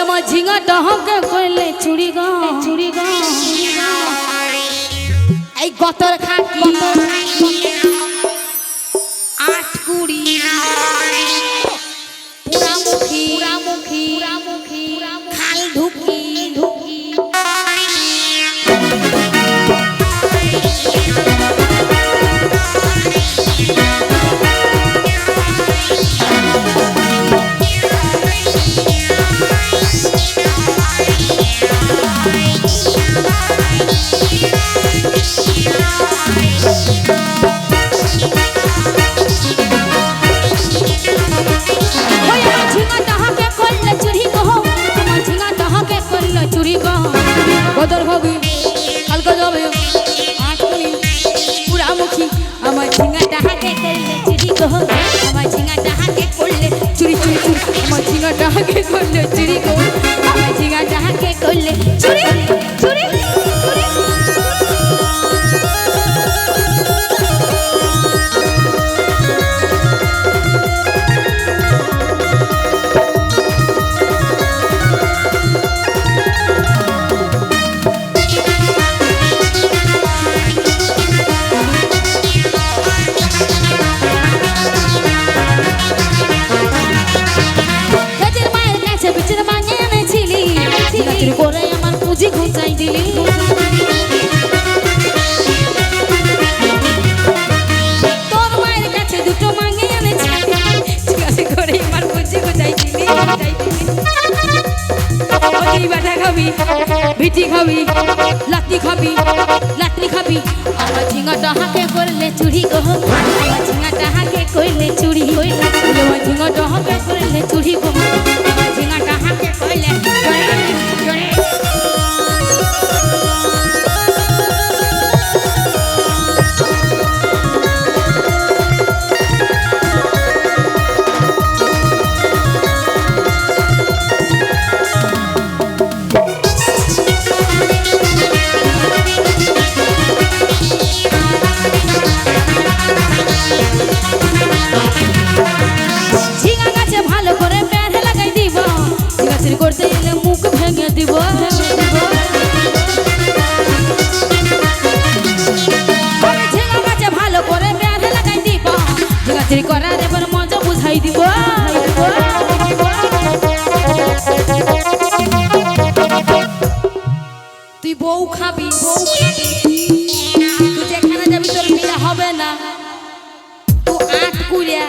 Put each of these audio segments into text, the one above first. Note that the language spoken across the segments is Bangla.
আমার ঝিঙা ডহকে কইলে চুরি গো। চুরি গো। এই গতর খাকি আট কুড়ি পুরামুখী। পুরামুখী। পুরামুখী। চুরি গো গদর হবি কালকে যাবে আট কুড়ি পুরামুখী আমার ঝিঙা ডহকে কইলে চুরি গো আমার ঝিঙা ডহকে করলে চুরি চুরি চুরি আমার ঝিঙা ডহকে করলে চুরি আমার ঝিঙা ডহকে কইলে চুরি চুরি ভিটি খাবি লাতি খাবি লাত্রি খাবি। আমার ঝিঙাটা হাকে করলে চুরি গো। আমার ঝিঙাটা হাকে করলে চুরি আমার ঝিঙাটা হাকে করলে চুরি গো। আমার ঝিঙাটা এবার মজা বুঝাই দিব তুই বউ খাবি বউ খাবি তুই যেখানে যাবি তোর বিয়ে হবে না তুই আট কুড়িয়া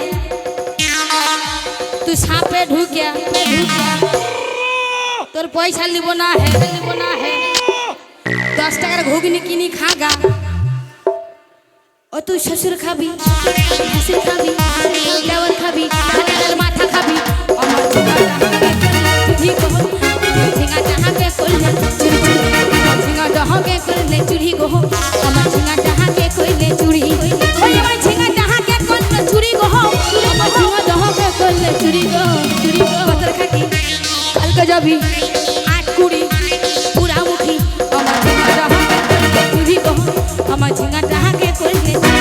তুই সাপে ঢুকিয়া ঢুকিয়া তোর পয়সা নিব না হে নিব না হে দশ টাকার ঘুগনি কিনি খাগা ও তুই শ্বশুর খাবি হাসির খাবি দেওয়ার খাবি হাতের মাথা খাবি আমার চুরি যাবি Thank you.